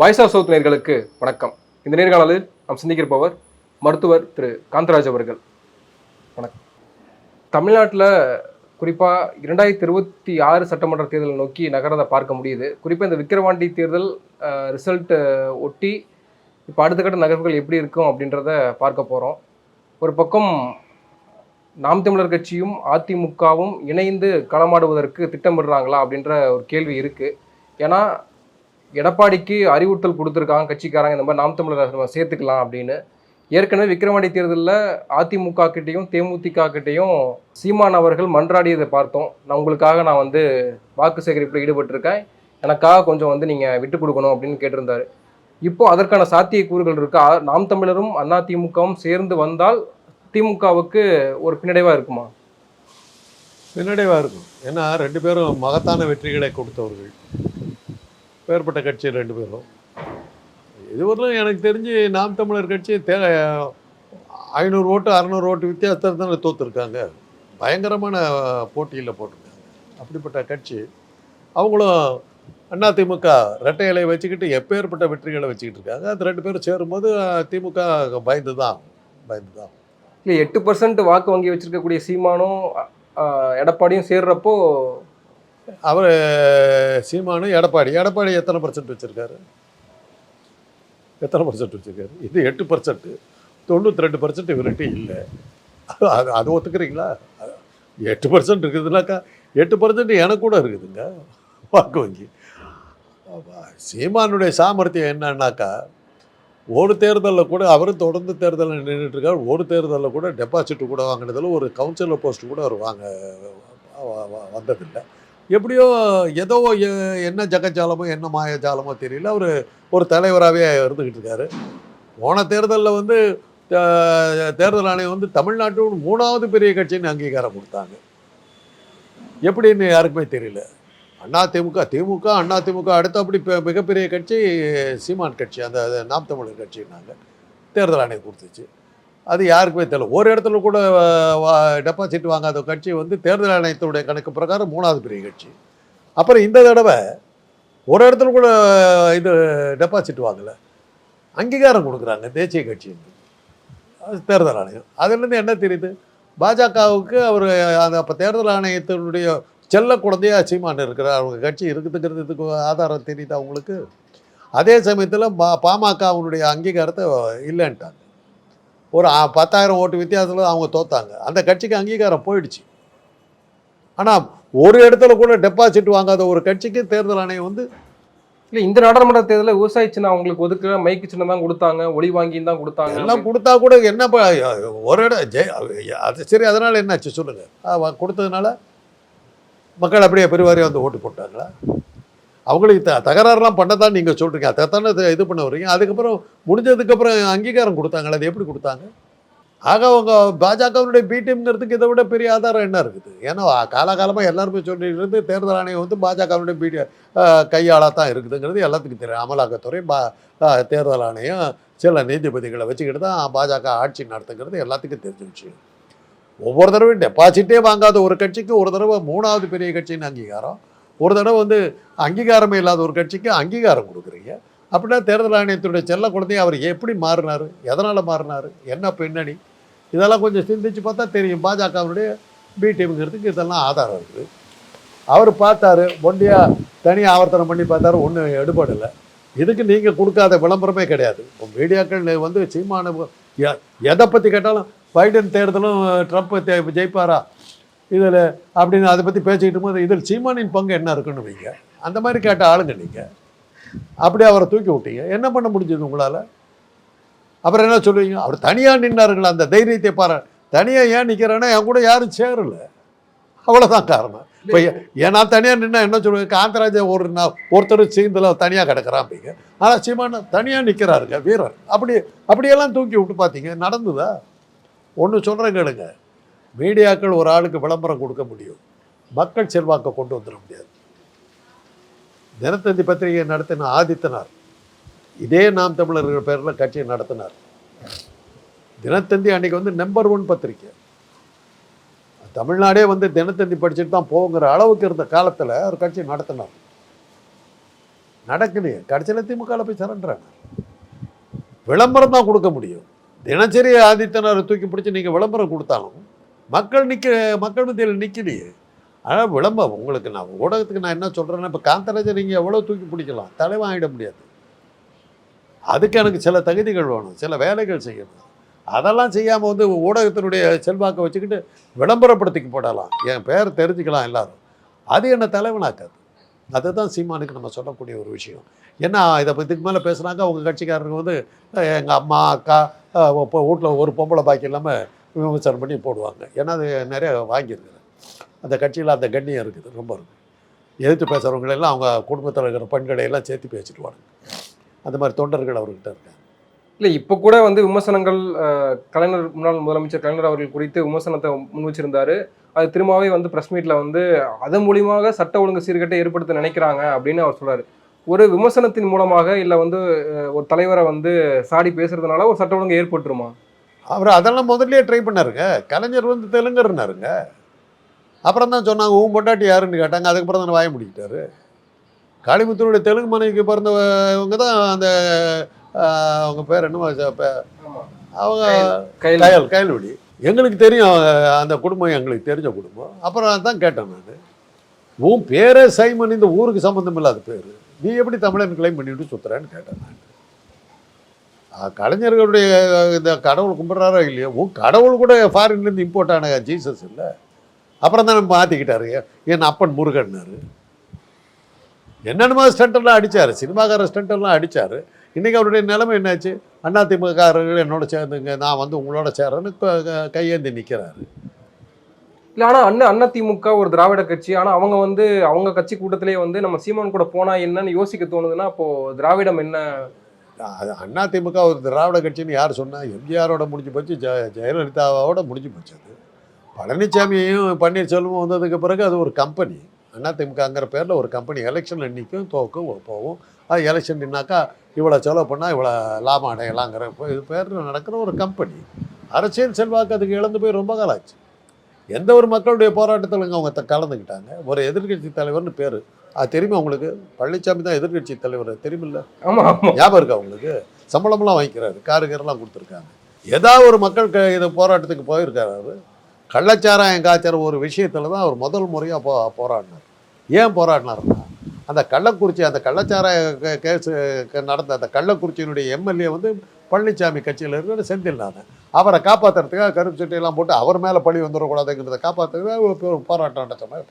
Voice of south நேர்களுக்கு வணக்கம். இந்த நேர்காணலில் நாம் சிந்திக்கிருப்பவர் மருத்துவர் திரு. காந்தராஜ் அவர்கள். வணக்கம். தமிழ்நாட்டில் குறிப்பாக இரண்டாயிரத்தி இருபத்தி ஆறு சட்டமன்ற தேர்தலை நோக்கி நகரதை பார்க்க முடியுது. குறிப்பாக இந்த விக்கிரவாண்டி தேர்தல் ரிசல்ட்டு ஒட்டி இப்போ அடுத்த கட்ட நகர்வுகள் எப்படி இருக்கும் அப்படின்றத பார்க்க போகிறோம் ஒரு பக்கம் நாம் தமிழர் கட்சியும் அதிமுகவும் இணைந்து களமாடுவதற்கு திட்டமிடுறாங்களா அப்படின்ற ஒரு கேள்வி இருக்குது ஏன்னா எடப்பாடிக்கு அறிவுறுத்தல் கொடுத்துருக்காங்க கட்சிக்காரங்க இந்த மாதிரி நாம் தமிழர் நம்ம சேர்த்துக்கலாம் அப்படின்னு. ஏற்கனவே விக்கிரவாண்டி தேர்தலில் அதிமுக கிட்டேயும் தேமுதிக கிட்டேயும் சீமான் அவர்கள் மன்றாடியதை பார்த்தோம். நான் உங்களுக்காக நான் வந்து வாக்கு சேகரிப்பில் ஈடுபட்டிருக்கேன். எனக்காக கொஞ்சம் வந்து நீங்கள் விட்டு கொடுக்கணும் அப்படின்னு கேட்டிருந்தாரு. இப்போ அதற்கான சாத்தியக்கூறுகள் இருக்கா? நாம் தமிழரும் அதிமுகவும் சேர்ந்து வந்தால் திமுகவுக்கு ஒரு பின்னடைவாக இருக்குமா? பின்னடைவாக இருக்கும். ஏன்னா ரெண்டு பேரும் மகத்தான வெற்றிகளை கொடுத்தவர்கள். வேறுபட்ட கட்சி ரெண்டு பேரும். இதுவரையிலும் எனக்கு தெரிஞ்சு நாம் தமிழர் கட்சி தே ஐநூறு ஓட்டு அறநூறு ஓட்டு வித்தியாசத்தில் தானே தோற்றுருக்காங்க பயங்கரமான போட்டியில் போட்டிருக்காங்க. அப்படிப்பட்ட கட்சி. அவங்களும் அதிமுக ரெட்டை இலையை வச்சுக்கிட்டு எப்பேற்பட்ட வெற்றிகளை வச்சுக்கிட்டு இருக்காங்க. அது ரெண்டு பேரும் சேரும்போது திமுக பயந்து தான் பயந்து தான் இல்லை எட்டு பர்சன்ட் வாக்கு வங்கி வச்சுருக்கக்கூடிய சீமானும் எடப்பாடியும் சேர்றப்போ அவர் சீமானு எடப்பாடி. எடப்பாடி எத்தனை பர்சன்ட் வச்சுருக்காரு? எத்தனை பர்சன்ட் வச்சுருக்காரு? இது எட்டு பர்சன்ட்டு தொண்ணூற்றி ரெண்டு பர்சன்ட் இவர்கிட்ட இல்லை. அது அது ஒத்துக்கிறீங்களா? எட்டு பர்சன்ட் இருக்குதுனாக்கா எட்டு பர்சன்ட் எனக்கு கூட இருக்குதுங்க. வாக்கு வங்கி. சீமானுடைய சாமர்த்தியம் என்னன்னாக்கா ஒரு தேர்தலில் கூட அவரும் தொடர்ந்து தேர்தலில் நின்றுட்டுருக்காரு. ஒரு தேர்தலில் கூட டெபாசிட் கூட வாங்கினதில் ஒரு கவுன்சிலர் போஸ்ட் கூட அவர் வாங்க வந்ததில்லை. எப்படியோ ஏதோ எ- என்ன ஜகஜாலமோ என்ன மாயஜாலமோ தெரியல. அவர் ஒரு தலைவராகவே இருந்துக்கிட்டு இருக்காரு. போன தேர்தலில் வந்து தேர்தல் ஆணையம் வந்து தமிழ்நாட்டோட மூணாவது பெரிய கட்சின்னு அங்கீகாரம் கொடுத்தாங்க. எப்படின்னு யாருக்குமே தெரியல. அண்ணா திமுக திமுக அண்ணா திமுக அடுத்த அப்படி மிகப்பெரிய கட்சி சீமான் கட்சி அந்த நாம் தமிழர் கட்சின்னாங்க. தேர்தல் ஆணையம் கொடுத்துச்சு. அது யாருக்குமே தெரியல. ஒரு இடத்துல கூட டெபாசிட் வாங்காத கட்சி வந்து தேர்தல் ஆணையத்தினுடைய கணக்கு பிரகாரம் மூணாவது பெரிய கட்சி. அப்புறம் இந்த தடவை ஒரு இடத்துல கூட இது டெபாசிட் வாங்கலை. அங்கீகாரம் கொடுக்குறாங்க தேசிய கட்சி தேர்தல் ஆணையம். அதுலேருந்து என்ன தெரியுது? பாஜகவுக்கு அவர் அந்த அப்போ தேர்தல் ஆணையத்தினுடைய செல்ல குழந்தையா சீமான் இருக்கிறார். அவங்க கட்சி இருக்குதுங்கிறதுக்கு ஆதாரம் தெரியுது அவங்களுக்கு அதே சமயத்தில் பா பாமகவுடைய அங்கீகாரத்தை இல்லைன்ட்டாங்க. ஒரு பத்தாயிரம் ஓட்டு வித்தியாசத்தில் அவங்க தோத்தாங்க. அந்த கட்சிக்கு அங்கீகாரம் போயிடுச்சு. ஆனால் ஒரு இடத்துல கூட டெபாசிட் வாங்காத ஒரு கட்சிக்கு தேர்தல் ஆணையம் வந்து இல்லை இந்த நாடாளுமன்ற தேர்தலில் விவசாய சின்னம் அவங்களுக்கு ஒதுக்குற மைக்கு சின்னம் தான் கொடுத்தாங்க ஒளி வாங்கியும் தான் கொடுத்தாங்க. எல்லாம் கொடுத்தா கூட என்ன ஒரு இடம் ஜெய் அது சரி அதனால் என்னாச்சு சொல்லுங்கள் கொடுத்ததுனால மக்கள் அப்படியே பெருவாரியாக வந்து ஓட்டு போட்டாங்களா? அவங்களுக்கு த தகராறுலாம் பண்ணதான் நீங்கள் சொல்கிறீங்க அதை தானே இது பண்ண வரீங்க அதுக்கப்புறம் முடிஞ்சதுக்கப்புறம் அங்கீகாரம் கொடுத்தாங்களே? அது எப்படி கொடுத்தாங்க? ஆக அவங்க பாஜகவினுடைய பிடிஎம்ங்கிறதுக்கு இதை விட பெரிய ஆதாரம் என்ன இருக்குது? ஏன்னா காலகாலமாக எல்லாருமே சொல்லிட்டு தேர்தல் ஆணையம் வந்து பாஜகவினுடைய பிடி கையாளாக தான் இருக்குதுங்கிறது எல்லாத்துக்கும் தெரியும். அமலாக்கத்துறை பா தேர்தல் ஆணையம் சில நீதிபதிகளை வச்சுக்கிட்டு தான் பாஜக ஆட்சி நடத்துங்கிறது எல்லாத்துக்கும் தெரிஞ்ச விஷயம். ஒவ்வொரு தடவையும் டெபாசிட்டே வாங்காத ஒரு கட்சிக்கு ஒரு தடவை மூணாவது பெரிய கட்சின்னு அங்கீகாரம். ஒரு தடவை வந்து அங்கீகாரமே இல்லாத ஒரு கட்சிக்கு அங்கீகாரம் கொடுக்குறீங்க. அப்படின்னா தேர்தல் ஆணையத்துடைய செல்ல குழந்தைய அவர் எப்படி மாறினார்? எதனால் மாறினார்? என்ன பின்னணி? இதெல்லாம் கொஞ்சம் சிந்திச்சு பார்த்தா தெரியும். பாஜகவினுடைய பி டீமுங்கிறதுக்கு இதெல்லாம் ஆதாரம் இருக்குது. அவர் பார்த்தாரு. ஒண்டியாக தனியாக ஆவர்த்தனம் பண்ணி பார்த்தாரு. ஒன்றும் எடுபடலை. இதுக்கு நீங்கள் கொடுக்காத விளம்பரமே கிடையாது. இப்போ மீடியாக்கள் வந்து சீமான எ- எதை பற்றி கேட்டாலும் பைடன் தேர்தலும் ட்ரம்ப் தே ஜெயிப்பாரா? இதில் அப்படின்னு அதை பற்றி பேசிக்கிட்டு போது இதில் சீமானின் பங்கு என்ன இருக்குன்னு வைங்க. அந்த மாதிரி கேட்ட ஆளுங்க நீங்கள் அப்படியே அவரை தூக்கி விட்டீங்க. என்ன பண்ண முடிஞ்சது உங்களால்? அப்புறம் என்ன சொல்லுவீங்க? அவர் தனியாக நின்னாருங்களா? அந்த தைரியத்தை பாரு. தனியாக ஏன் நிற்கிறேன்னா என் கூட யாரும் சேரல. அவ்வளோதான் காரணம். இப்போ ஏன் நான் தனியாக நின்னா என்ன சொல்லுவேன் காந்தராஜ ஒரு நான் ஒருத்தர் சீந்தில் தனியாக கிடக்கிறான் அப்படிங்க ஆனால் சீமான தனியாக நிற்கிறாருங்க வீரர். அப்படி அப்படியெல்லாம் தூக்கி விட்டு பார்த்தீங்க. நடந்துதா? ஒன்று சொல்கிறேன் கேளுங்க. மீடியாக்கள் ஒரு ஆளுக்கு விளம்பரம் கொடுக்க முடியும். மக்கள் செல்வாக்கை கொண்டு வந்துட முடியாது. தினத்தந்தி பத்திரிகையை நடத்தின ஆதித்தனார். இதே நாம் தமிழர்கள் பேரில் கட்சியை நடத்தினார். தினத்தந்தி அன்னைக்கு வந்து நம்பர் ஒன் பத்திரிக்கை. தமிழ்நாடே வந்து தினத்தந்தி படிச்சுட்டு தான் போங்கிற அளவுக்கு இருந்த காலத்தில் அவர் கட்சி நடத்தினார். நடக்கலையே கடைசியில் திமுகவில் போய் சரண்டுறாங்க விளம்பரம் தான் கொடுக்க முடியும். தினசரி ஆதித்தனார் தூக்கி பிடிச்சி நீங்கள் விளம்பரம் கொடுத்தாலும் மக்கள் நிற்க மக்கள் மத்தியில் நிற்கலையே ஆனால் விளம்பரம் உங்களுக்கு நான் ஊடகத்துக்கு நான் என்ன சொல்கிறேன்னா இப்போ காந்தராஜர் நீங்கள் எவ்வளோ தூக்கி பிடிக்கலாம்? தலைவன் ஆகிட முடியாது. அதுக்கு எனக்கு சில தகுதிகள் வேணும் சில வேலைகள் செய்யணும். அதெல்லாம் செய்யாமல் வந்து ஊடகத்தினுடைய செல்வாக்கை வச்சுக்கிட்டு விளம்பரப்படுத்திக்கு போடலாம். என் பேர் தெரிஞ்சுக்கலாம் எல்லாரும். அது என்ன தலைவனாக்காது. அதுதான் சீமானுக்கு நம்ம சொல்லக்கூடிய ஒரு விஷயம். ஏன்னா இதை இதுக்கு மேலே பேசுனாங்க அவங்க கட்சிக்காரங்க வந்து எங்கள் அம்மா அக்கா இப்போ வீட்டில் ஒரு பொம்பளை பாக்கி இல்லாமல் விமர்சனம் பண்ணி போடுவாங்க. ஏன்னா அது நிறைய வாங்கியிருக்குது. அந்த கட்சியில் அந்த கண்ணியம் இருக்குது ரொம்ப இருக்குது. எதிர்த்து பேசுகிறவங்களெல்லாம் அவங்க குடும்பத்தில் இருக்கிற பெண்களை எல்லாம் சேர்த்து பேசிடுவாங்க. அந்த மாதிரி தொண்டர்கள் அவர்கிட்ட இருக்காங்க. இல்லை இப்போ கூட வந்து விமர்சனங்கள் கலைஞர் முன்னாள் முதலமைச்சர் கலைஞர் அவர்கள் குறித்து விமர்சனத்தை முன் வச்சிருந்தாரு அது திரும்பவே வந்து ப்ரெஸ் மீட்டில் வந்து அதன் மூலியமாக சட்ட ஒழுங்கு சீர்கட்டை ஏற்படுத்த நினைக்கிறாங்க அப்படின்னு அவர் சொல்கிறார் ஒரு விமர்சனத்தின் மூலமாக இல்லை வந்து ஒரு தலைவரை வந்து சாடி பேசுறதுனால ஒரு சட்ட ஒழுங்கு ஏற்பட்டுருமா அவர் அதெல்லாம் முதல்லயே ட்ரை பண்ணாருங்க. கலைஞர் வந்து தெலுங்கர்னாருங்க. அப்புறம் தான் சொன்னாங்க உன் பொண்டாட்டி யாருன்னு? கேட்டாங்க. அதுக்கப்புறம் தான் வாய முடிக்கிட்டாரு. காளிமுத்துனுடைய தெலுங்கு மனைவிக்கு பிறந்தவங்க தான் அந்த அவங்க பேர் என்னமோ அவங்க கையில் கயல். கயல்வெளி. எங்களுக்கு தெரியும் அந்த குடும்பம் எங்களுக்கு தெரிஞ்ச குடும்பம். அப்புறம் தான் கேட்டேன் நான். உன் பேரே சைமன் இந்த ஊருக்கு சம்மந்தம் இல்லாத பேர். நீ எப்படி தமிழன் கிளைம் பண்ணிட்டு சுத்துறேன்னு கேட்டேன் நான். கலைஞர்களுடைய இந்த கடவுள் கும்பிட்றாரோ இல்லையோ ஓ கடவுள் கூட ஃபாரின்லேருந்து இம்போர்ட் ஆன ஜீசஸ் இல்லை. அப்புறம் தான் மாற்றிக்கிட்டாரு என் அப்பன் முருகன்னாரு. என்னென்னமோ ஸ்டண்டெல்லாம் அடித்தார் சினிமாக்கார ஸ்டண்டெல்லாம் அடித்தார் இன்றைக்கி அவருடைய நிலைமை என்னாச்சு? அதிமுககாரர்கள் என்னோட சேர்ந்துங்க. நான் வந்து உங்களோட சேர்றேன்னு க- கையேந்தி நிற்கிறாரு இல்லை ஆனால் அண்ணன் திமுக ஒரு திராவிட கட்சி. ஆனால் அவங்க வந்து அவங்க கட்சி கூட்டத்திலே வந்து நம்ம சீமான் கூட போனால் என்னன்னு யோசிக்க தோணுதுன்னா அப்போது திராவிடம் என்ன அது திமுக ஒரு திராவிட கட்சின்னு யார் சொன்னால் எம்ஜிஆரோட முடிஞ்சு போச்சு ஜெ ஜெயலலிதாவோட முடிஞ்சு போச்சு அது. பழனிசாமியையும் பன்னீர்செல்வம் வந்ததுக்கு பிறகு அது ஒரு கம்பெனி அண்ணா திமுகங்கிற பேரில் ஒரு கம்பெனி எலெக்ஷன் நிற்கும் தோக்கும் போகும். அது எலெக்ஷன் நின்னாக்கா இவ்வளோ செலவு பண்ணால் இவ்வளோ லாபம் அடையலாங்கிற இப்போ இது பேரில் நடக்கிற ஒரு கம்பெனி அரசியல் செல்வாக்கு அதுக்கு இழந்து போய் ரொம்ப காலம் ஆச்சு எந்த ஒரு மக்களுடைய போராட்டத்தில் அவங்க த- கலந்துக்கிட்டாங்க. ஒரு எதிர்க்கட்சி தலைவர்னு பேர். அது தெரியுமா உங்களுக்கு? பழனிசாமி தான் எதிர்க்கட்சி தலைவர். தெரியுமில்ல? ஆமா ஆமா. ஞாபகம் இருக்கா உங்களுக்கு? சம்பளம்லாம் வாங்கிக்கிறாரு காரு கீரெல்லாம் கொடுத்துருக்காங்க. ஏதாவது ஒரு மக்கள் க- இது போராட்டத்துக்கு போயிருக்காரு அவர். கள்ளச்சாராயம் காய்ச்சற ஒரு விஷயத்தில் தான் அவர் முதல் முறையாக போ போராடினார். ஏன் போராடினார்னா அந்த கள்ளக்குறிச்சி அந்த கள்ளச்சாராய கேஸ் நடந்த அந்த கள்ளக்குறிச்சியினுடைய எம்எல்ஏ வந்து பழனிசாமி கட்சியில் இருக்கிற செந்தில்நாதன் அவரை காப்பாற்றுறதுக்காக கருப்பு சட்டையெல்லாம் போட்டு அவர் மேலே பழி வந்துடக்கூடாதுங்கிறத காப்பாற்றுறதுக்காக போராட்டம் நடத்த மாதிரி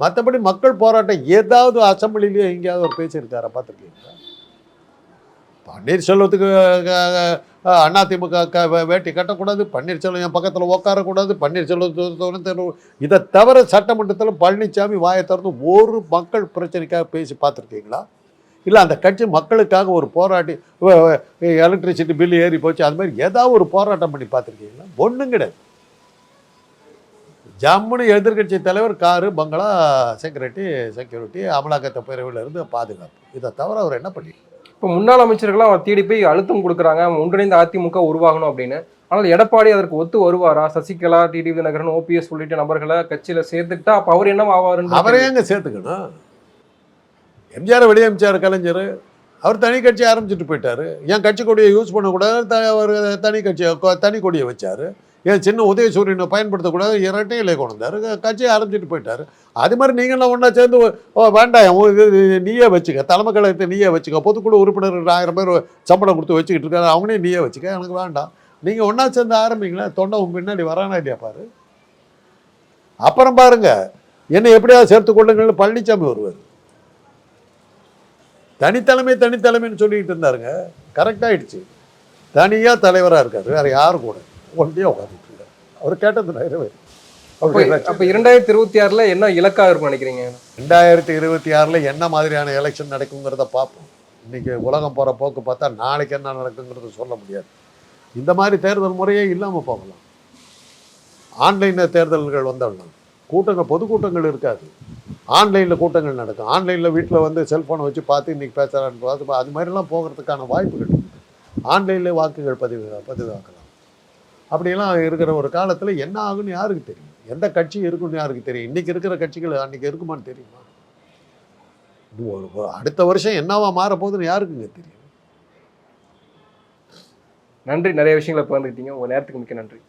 மற்றபடி மக்கள் போராட்டம் ஏதாவது அசம்பிளிலேயோ எங்கேயாவது ஒரு பேசியிருக்காரா பார்த்துருக்கீங்களா? பன்னீர்செல்வத்துக்கு அதிமுக வே- வேட்டி கட்டக்கூடாது. பன்னீர்செல்வம் என் பக்கத்தில் உட்காரக்கூடாது பன்னீர்செல்வம் இதை தவிர சட்டமன்றத்தில் பழனிசாமி வாயை திறந்து ஒரு மக்கள் பிரச்சனைக்காக பேசி பார்த்துருக்கீங்களா? இல்லை அந்த கட்சி மக்களுக்காக ஒரு போராட்டி எலக்ட்ரிசிட்டி பில் ஏறி போச்சு. அது மாதிரி ஏதாவது ஒரு போராட்டம் பண்ணி பார்த்துருக்கீங்களா? ஒன்றும் கிடையாது. ஜம்முன்னு எதிர்க்கட்சி தலைவர் காரு பங்களா செக்யூரிட்டி செக்யூரிட்டி அமலாக்கத்தை பிரிவில் இருந்து பாதுகாப்பு. இதை தவிர அவர் என்ன பண்ணி? இப்போ முன்னாள் அமைச்சர்கள்லாம் அவர் தேடி போய் அழுத்தம் கொடுக்குறாங்க. ஒன்றிணைந்த அதிமுக உருவாகணும் அப்படின்னு. ஆனால் எடப்பாடி அதற்கு ஒத்து வருவாரா? சசிகலா டிடி தினகரன் ஓபிஎஸ் உள்ளிட்ட நபர்களை கட்சியில சேர்த்துக்கிட்டா அப்போ அவர் என்ன ஆவாருன்னு அவரே எங்க சேர்த்துக்கணும்? எம்ஜிஆர் வெளியே எம்ஜிஆர் கலைஞர் அவர் தனி கட்சி ஆரம்பிச்சுட்டு போயிட்டாரு. என் கட்சி கொடியை யூஸ் பண்ணக்கூடாது? அவர் தனி கட்சியை தனி கொடியை வச்சார். ஏன் சின்ன உதயசூரியனை பயன்படுத்தக்கூடாது? இரட்டை இலை கொண்டு வந்தார். கட்சியை ஆரம்பிச்சுட்டு போயிட்டார். அது மாதிரி நீங்களாம் ஒன்றா சேர்ந்து ஓ வேண்டாம். நீயே வச்சுக்க. தலைமை கழகத்தை நீயே வச்சுக்க. பொதுக்குழு உறுப்பினர் ஆயிரம் பேர் சம்பளம் கொடுத்து வச்சுக்கிட்டு இருக்காரு. அவனே நீயே வச்சுக்க. எனக்கு வேண்டாம். நீங்கள் ஒன்றா சேர்ந்து ஆரம்பிங்களேன் தொண்டை உன் பின்னாடி வரானா இல்லையா பாரு? அப்புறம் பாருங்க. என்னை எப்படியாவது சேர்த்து கொள்ளுங்கள்னு பழனிசாமி வருவார் தனித்தலைமை தனித்தலைமைன்னு சொல்லிக்கிட்டு இருந்தாருங்க. கரெக்டாகிடுச்சு தனியாக தலைவராக இருக்கார். வேறு யாரும் கூட? ஒன்றியாக உட்காந்துட்டு இருக்காரு. அவர் கேட்டது நிறைவேறு அப்போ அப்போ இரண்டாயிரத்தி இருபத்தி ஆறுல என்ன இலக்கா இருக்கும்னு நினைக்கிறீங்க? ரெண்டாயிரத்தி இருபத்தி ஆறில் என்ன மாதிரியான எலெக்ஷன் நடக்குங்கிறத பார்ப்போம். இன்னைக்கு உலகம் போகிற போக்கு பார்த்தா நாளைக்கு என்ன நடக்குங்கிறது சொல்ல முடியாது. இந்த மாதிரி தேர்தல் முறையே இல்லாமல் போகலாம். ஆன்லைனில் தேர்தல்கள் வந்தாலும் கூட்டங்கள் பொதுக்கூட்டங்கள் இருக்காது. ஆன்லைனில் கூட்டங்கள் நடக்கும். ஆன்லைனில் வீட்டில் வந்து செல்ஃபோனை வச்சு பார்த்து இன்றைக்கி பேசுகிறான்னு பார்த்து அது மாதிரிலாம் போகிறதுக்கான வாய்ப்புகள் ஆன்லைனில் வாக்குகள் பதிவு பதிவாக்கலாம். அப்படிலாம் இருக்கிற ஒரு காலத்தில் என்ன ஆகும்னு யாருக்கு தெரியும்? எந்த கட்சி இருக்குன்னு யாருக்கு தெரியும்? இன்றைக்கி இருக்கிற கட்சிகள் அன்றைக்கி இருக்குமான்னு தெரியுமா? ஒரு- அடுத்த வருஷம் என்னவா மாற போகுதுன்னு யாருக்குங்க தெரியும்? நன்றி. நிறைய விஷயங்களை பகிர்ந்துக்கிட்டீங்க உங்கள் நேரத்துக்கு மிக்க நன்றி.